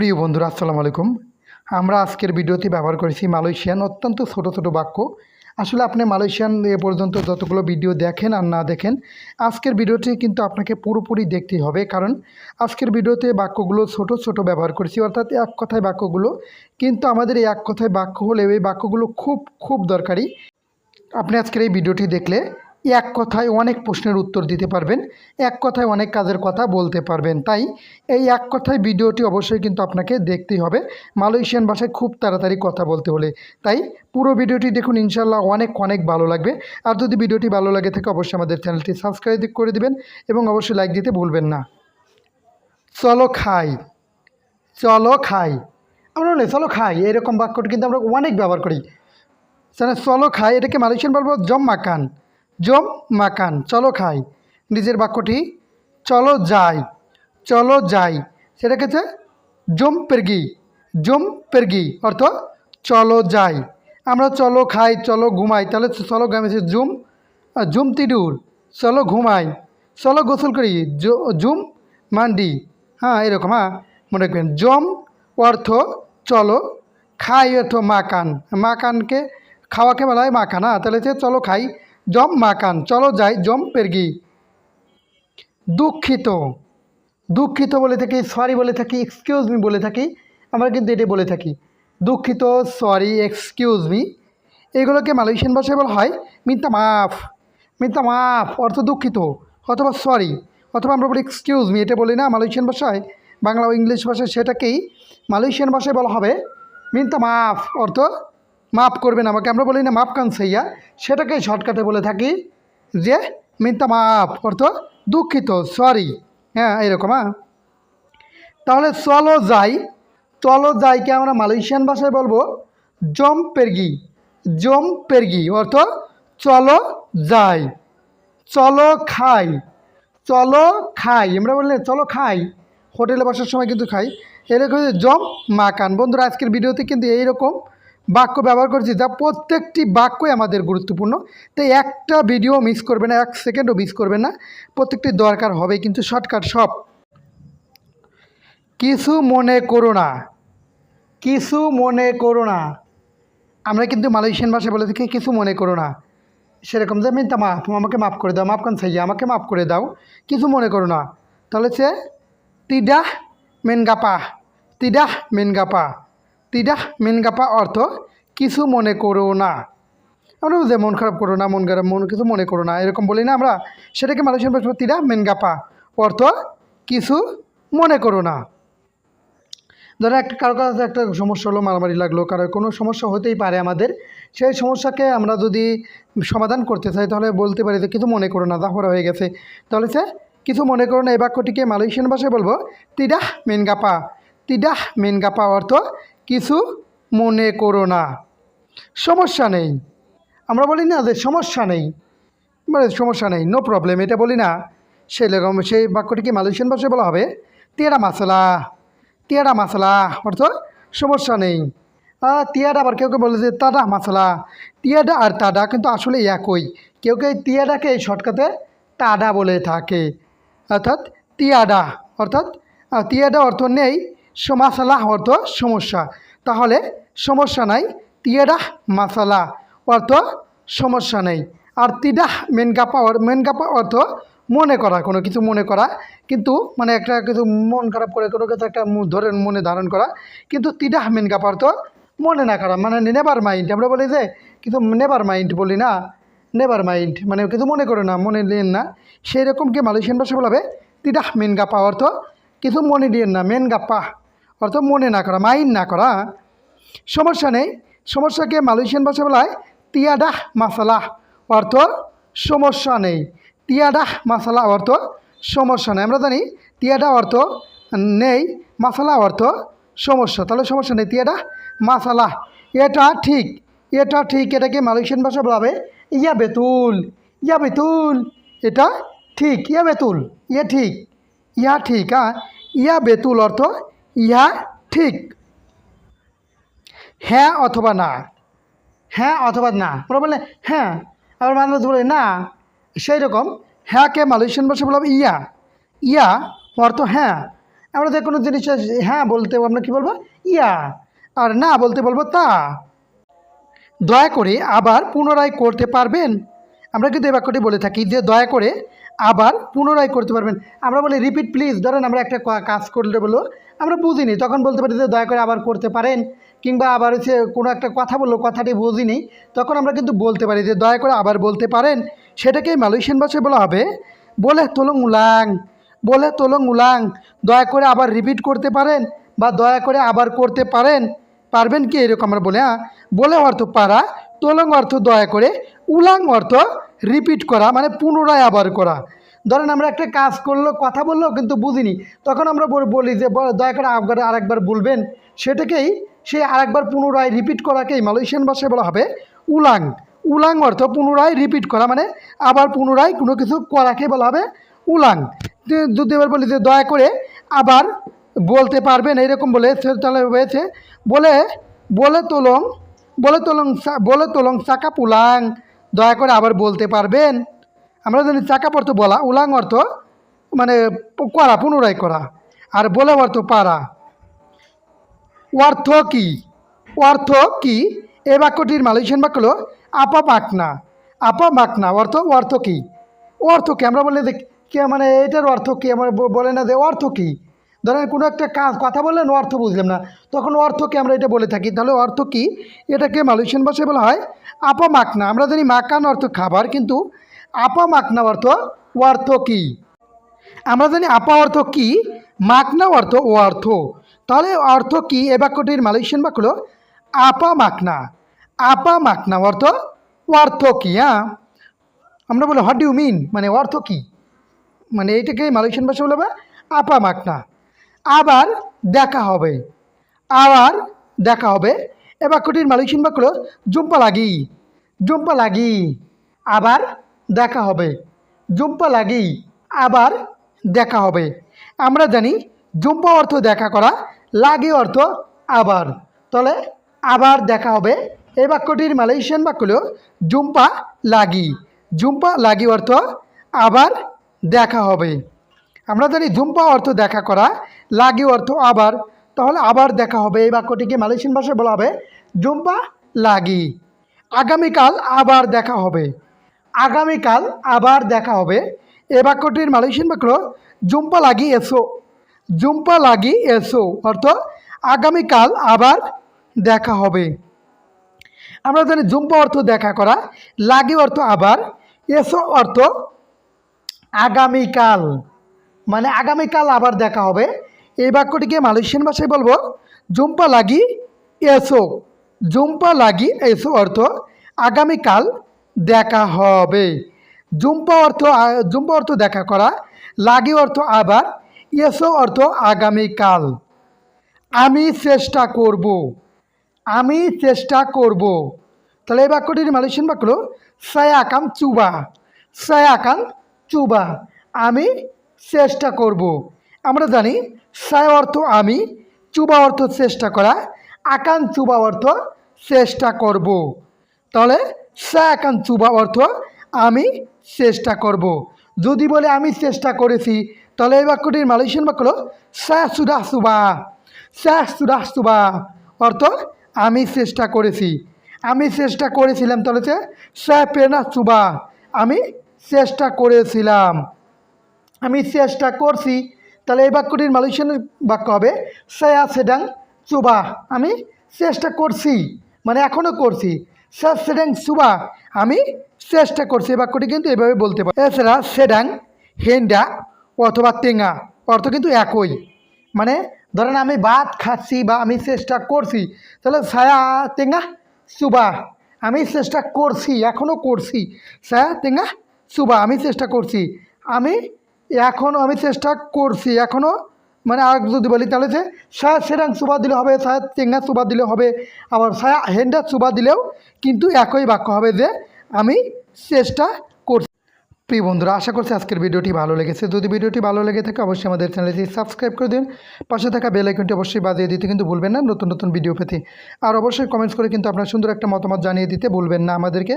প্রিয় বন্ধুরা, আসসালামু আলাইকুম। আমরা আজকের ভিডিওতে ব্যবহার করেছি মালয়েশিয়ান, অত্যন্ত ছোট ছোট বাক্য। আসলে আপনি মালয়েশিয়ান এ পর্যন্ত যতগুলো ভিডিও দেখেন আর না দেখেন, আজকের ভিডিওটি কিন্তু আপনাকে পুরোপুরি দেখতেই হবে। কারণ আজকের ভিডিওতে বাক্যগুলো ছোট ছোট ব্যবহার করেছি, অর্থাৎ এক কথায় বাক্যগুলো। কিন্তু আমাদের এই এক কথায় বাক্য হলেও এই বাক্যগুলো খুব খুব দরকারি। আপনি আজকের এই ভিডিওটি দেখলে এক কথায় অনেক প্রশ্নের উত্তর দিতে পারবেন, এক কথায় অনেক কাজের কথা বলতে পারবেন। তাই এই এক কথায় ভিডিওটি অবশ্যই কিন্তু আপনাকে দেখতেই হবে, মালয়েশিয়ান ভাষায় খুব তাড়াতাড়ি কথা বলতে হলে। তাই পুরো ভিডিওটি দেখুন ইনশাল্লাহ অনেক অনেক ভালো লাগবে। আর যদি ভিডিওটি ভালো লাগে থাকে, অবশ্যই আমাদের চ্যানেলটি সাবস্ক্রাইব করে দিবেন এবং অবশ্যই লাইক দিতে ভুলবেন না। চলো খাই চলো খাই। আমরা বলি, চলো খাই, এরকম বাক্যটি কিন্তু আমরা অনেক ব্যবহার করি। চলো খাই, এটাকে মালয়েশিয়ান বলব জম মাকান। জম মাকান, চলো খাই। নিজের বাক্যটি, চলো যাই চলো যাই। সেটা হচ্ছে? জম পেরগি জম পেরগি। অর্থ, চলো যাই। আমরা চলো খাই, চলো ঘুমাই। তাহলে চলো গামেছে জুম জুম তিডুর, চলো ঘুমাই। চলো গোসল করি জুম মান্ডি। হ্যাঁ এরকম হ্যাঁ মনে রাখবেন। জম অর্থ, চলো খাই অর্থ মাকান। মাকানকে, খাওয়াকে বলা হয় মাখান হ্যাঁ তাহলে চলো খাই। জম মাকান, চলো যাই জম পেরগি। দুঃখিত দুঃখিত বলে থাকি সরি বলে থাকি এক্সকিউজ মি বলে থাকি, আমরা কিন্তু এটাই বলে থাকি। দুঃখিত সরি এক্সকিউজ মি এগুলোকে মালয়েশিয়ান ভাষায় বলা হয় মিন্তা মাফ। মিন্তা মাফ, অর্থ দুঃখিত, অথবা সরি অথবা আমরা বলি এক্সকিউজ মি এটা বলি না মালয়েশিয়ান ভাষায়, বাংলা ও ইংলিশ ভাষায় সেটাকেই মালয়েশিয়ান ভাষায় বলা হবে মিন্তা মাফ, অর্থ মাফ করবেন আমাকে, আমরা বলি না মাফ কান সাইয়া সেটাকেই শর্টকাটে বলে থাকি যে মিন্তা মাফ, অর্থ দুঃখিত সরি হ্যাঁ এরকম হ্যাঁ। তাহলে চলো যাই, চলো যাইকে আমরা মালয়েশিয়ান ভাষায় বলব জম পেরগি জম পেরগি অর্থ চলো যাই, চলো খাই চলো খাই, আমরা বললে চলো খাই, হোটেলে বসার সময় কিন্তু খাই। এরকম জম মাকান। বন্ধুরা, আজকের ভিডিওতে কিন্তু এইরকম বাক্য ব্যবহার করছি, যা প্রত্যেকটি বাক্যই আমাদের গুরুত্বপূর্ণ। তাই একটা ভিডিও মিস করবে না, এক সেকেন্ডও মিস করবে না। প্রত্যেকটি দরকার হবে কিন্তু শর্টকাট সব। কিছু মনে করো না, কিছু মনে করো না। আমরা কিন্তু মালয়েশিয়ান ভাষায় বলে থাকি, কিছু মনে করো না। সেরকম যে মিন্তা মাফ, আমাকে মাফ করে দাও, মাফ কান সাইয়া, আমাকে মাফ করে দাও। কিছু মনে করো না। তাহলে সে তিডাহ মেনগাপা তিডাহ মেনগাপা। তিডাহ মেনগাপা অর্থ কিছু মনে করো না। আমরা যে মন খারাপ করো না, মন খারাপ মন কিছু মনে করো না। এরকম বলি না আমরা, সেটাকে মালয়েশিয়ান ভাষা তিডাহ মেনগাপা অর্থ কিছু মনে করো না। ধরো একটা, কারও কাছে একটা সমস্যা হলো, মারামারি লাগল, কারও কোনো সমস্যা হতেই পারে আমাদের। সেই সমস্যাকে আমরা যদি সমাধান করতে চাই, তাহলে বলতে পারি যে কিছু মনে করো না দাহরা হয়ে গেছে। তাহলে সে কিছু মনে করো না, এই বাক্যটিকে মালয়েশিয়ান ভাষায় বলব, তিডাহ মেনগাপা তিডাহ মেনগাপা অর্থ কিছু মনে করো না। সমস্যা নেই। আমরা বলি না যে সমস্যা নেই। মানে সমস্যা নেই নো প্রবলেম এটা বলি না। সেই রকম সেই বাক্যটিকে মালয়েশিয়ান ভাষায় বলা হবে? তেরা মাসালা তিয়াডা মশলা অর্থ সমস্যা নেই। তিয়াডা আবার কেউ কেউ বলে যে তাডা মশলা তিয়াডা আর তাডা কিন্তু আসলে একই। কেউ কেউ তিয়াডাকে এই শর্টকাতে তাডা বলে থাকে। অর্থাৎ তিয়াডা অর্থাৎ তিয়াডা অর্থ নেই মশলা অর্থ সমস্যা। তাহলে সমস্যা নাই তিয়াডা মশলা অর্থ সমস্যা নেই। আর তিডাহ মেনগাপা মেনগাপা অর্থ মনে করা, কোনো কিছু মনে করা। কিন্তু মানে একটা কিছু মন খারাপ করে, কোনো কিছু একটা মু- ধরে মনে ধারণ করা। কিন্তু তিডাহ মেনগাপা অর্থ মনে না করা মানে নেভার মাইন্ড। আমরা বলি যে কিন্তু নেভার মাইন্ড বলি না, নেভার মাইন্ড। মানে কিছু মনে করে না, মনে নেন না। সেই রকম কি মালয়েশিয়ান ভাষা বলাবে তিডাহ মেনগাপা অর্থ কিছু মনে দিয়েন না মেনগাপা অর্থ মনে না করা, মাইন্ড না করা। সমস্যা নেই। সমস্যাকে মালয়েশিয়ান ভাষা বলা হয় তিয়াডাহ মাসালা অর্থ সমস্যা নেই। তিয়াডাহ মাসালা অর্থ সমস্যা নেই। আমরা জানি তিয়াডা অর্থ নেই মাসালা অর্থ সমস্যা। তাহলে সমস্যা নেই, তিয়াডাহ মাসালা এটা ঠিক। এটা ঠিক। এটাকে মালয়েশিয়ান ভাষা বলা হবে ইয়া বেতুল ইয়া বেতুল এটা ঠিক। ইয়া বেতুল ইয়া ঠিক। ইয়া ঠিক হ্যাঁ। ইয়া বেতুল অর্থ ইয়া ঠিক। হ্যাঁ অথবা না। হ্যাঁ অথবা না। ওরা বলে হ্যাঁ। আবার মানুষ বলে, না। সেই রকম হ্যাঁকে মালয়েশিয়ান ভাষা বললাম, ইয়া। ইয়া অর্থ হ্যাঁ। আমরা যে কোনো জিনিস হ্যাঁ বলতে আমরা কি বলব? ইয়া। আর না বলতে বলব, তা। দয়া করে আবার পুনরায় করতে পারবেন। আমরা কিন্তু এই বাক্যটি বলে থাকি যে, দয়া করে আবার পুনরায় করতে পারবেন। আমরা বলি, রিপিট প্লিজ। ধরেন আমরা একটা কাজ করলে বলল আমরা বুঝিনি। তখন বলতে পারি যে দয়া করে আবার করতে পারেন কিংবা আবার হচ্ছে কোনো একটা কথা বলল, কথাটি বুঝিনি। তখন আমরা কিন্তু বলতে পারি যে দয়া করে আবার বলতে পারেন। সেটাকেই মালয়েশিয়ান ভাষায় বলা হবে বলে তোলং উলাং বলে তোলং উলাং দয়া করে আবার রিপিট করতে পারেন বা দয়া করে আবার করতে পারেন। পারবেন কি এরকম আমরা বলে হ্যাঁ? বলে অর্থ পারা, তোলং অর্থ দয়া করে, উলাং অর্থ রিপিট করা মানে পুনরায় আবার করা। ধরেন আমরা একটা কাজ করল, কথা বলল, কিন্তু বুঝিনি। তখন আমরা বলি যে দয়া করে আবার আরেকবার বলবেন। সেটাকেই সে আরেকবার পুনরায় রিপিট করাকেই মালয়েশিয়ান ভাষায় বলা হবে উলাং। উলাং অর্থ পুনরায় রিপিট করা মানে আবার পুনরায় কোনো কিছু করাকে বলা হবে উলাং। যদি এবার বলি যে, দয়া করে আবার বলতে পারবেন, এইরকম বলে তাহলে হয়েছে, বলে বলে তোলং বলে তোলং বলে তোলং চাকা পুলাং দয়া করে আবার বলতে পারবেন। আমরা জানি চাকা অর্থ বলা, উলাং অর্থ মানে করা, পুনরায় করা। আর বলে অর্থ পারা। অর্থ কি? অর্থ কি? এ বাক্যটির মালয়েশিয়ান বাক্য হলো আপা মাকনা আপা মাকনা অর্থ অর্থ কি? অর্থ কি? আমরা বলে যে কে মানে এটার অর্থ কি? আমরা বলে না যে অর্থ কি? ধরেন কোনো একটা কাজ, কথা বললেন, অর্থ বুঝলাম না। তখন অর্থ কি আমরা এটা বলে থাকি? তাহলে অর্থ কি? এটাকে মালয়েশিয়ান ভাষায় বলা হয় আপা মাকনা আমরা জানি মাকান অর্থ খাবার, কিন্তু আপা মাকনা অর্থ অর্থ কি? আমরা জানি আপা অর্থ কি মাকনা অর্থ ও অর্থ। তাহলে অর্থ কি? এ বাক্যটির মালয়েশিয়ান বাক্য হলো আপা মাকনা আপা মাকনা অর্থ অর্থ কি হ্যাঁ? আমরা বলি হোয়াট ইউ মিন মানে অর্থ কি? মানে এইটাকে মালয়েশিয়ান ভাষা বলে আপা মাকনা আবার দেখা হবে। আবার দেখা হবে। এ বাক্যটির মালয়েশিয়ান বাক্য হলো, জুম্পা লাগি জুম্পা লাগি। আবার দেখা হবে। জুম্পা লাগি আবার দেখা হবে। আমরা জানি জুম্পা অর্থ দেখা করা, লাগি অর্থ আবার। তাহলে আবার দেখা হবে। এই বাক্যটির মালয়েশিয়ান বাক্য হলো জুম্পা লাগি। জুম্পা লাগি অর্থ আবার দেখা হবে। আমরা জানি জুম্পা অর্থ দেখা করা, লাগি অর্থ আবার। তাহলে আবার দেখা হবে। এই বাক্যটিকে মালয়েশিয়ান ভাষায় বলা হবে জুম্পা লাগি। আগামীকাল আবার দেখা হবে। আগামীকাল আবার দেখা হবে। এ বাক্যটির মালয়েশিয়ান বাক্য জুম্পা লাগি এসো, জুম্পা লাগি এসো অর্থ আগামীকাল আবার দেখা হবে। আমরা জানি জুম্পা অর্থ দেখা করা, লাগি অর্থ আবার, এসো অর্থ আগামীকাল। মানে আগামীকাল আবার দেখা হবে। এই বাক্যটিকে মালয়েশিয়ান ভাষায় বলব, জুম্পা লাগি এসো, জুম্পা লাগি এসো অর্থ আগামীকাল দেখা হবে। জুম্পা অর্থ জুম্পা অর্থ দেখা করা, লাগি অর্থ আবার এসো অর্থ আগামীকাল। আমি চেষ্টা করব। আমি চেষ্টা করব। তাহলে এই বাক্যটির মালয়েশিয়ান বাক্য হলো সায়াকাম চুবা। সায়াকাম চুবা। আমি চেষ্টা করব। আমরা জানি, সায় অর্থ আমি, চুবা অর্থ চেষ্টা করা, আকান চুবা অর্থ চেষ্টা করব। তাহলে সায়াকান চুবা অর্থ আমি চেষ্টা করব। যদি বলে আমি চেষ্টা করেছি, তাহলে এই বাক্যটির মালয়েশিয়ান বাক্য হলো সায়া সুদা সুবা সায়া সুদা সুবা অর্থ আমি চেষ্টা করেছি। আমি চেষ্টা করেছিলাম, তাহলে হচ্ছে সায়া পেনা সুবা আমি চেষ্টা করেছিলাম। আমি চেষ্টা করছি, তাহলে এই বাক্যটির মালয়েশিয়ান বাক্য হবে সায়া সেডাং চুবা আমি চেষ্টা করছি মানে এখনও করছি। সা সেডাং সুবা আমি চেষ্টা করছি, এই বাক্যটি কিন্তু এভাবে বলতে পারি এছাড়া সেডাং, হেন্ডা অথবা তেঙ্গা অর্থ কিন্তু একই। মানে ধরেন আমি ভাত খাচ্ছি বা আমি চেষ্টা করছি, তাহলে ছায়া তেঙ্গা সুবা আমি চেষ্টা করছি এখনও করছি। ছায়া তেঙ্গা সুবা আমি চেষ্টা করছি। আমি এখনও আমি চেষ্টা করছি এখনও মানে আর যদি বলি তাহলে যে ছায়া সেরাং চুবা দিলে হবে, সায়া তেঙ্গা চুবা দিলে হবে, আবার সায়া হেন্ডা চুবা দিলেও কিন্তু একই বাক্য হবে যে আমি চেষ্টা করছি। প্রিয় বন্ধুরা, আশা করছি আজকের ভিডিওটি ভালো লেগেছে। যদি ভিডিওটি ভালো লেগে থাকে, অবশ্যই আমাদের চ্যানেলটি সাবস্ক্রাইব করে দিন। পাশে থাকা বেল আইকনটি অবশ্যই বাজিয়ে দিতে কিন্তু ভুলবেন না। নতুন নতুন ভিডিও পেতে। আর অবশ্যই কমেন্টস করে কিন্তু আপনার সুন্দর একটা মতামত জানিয়ে দিতে ভুলবেন না আমাদেরকে।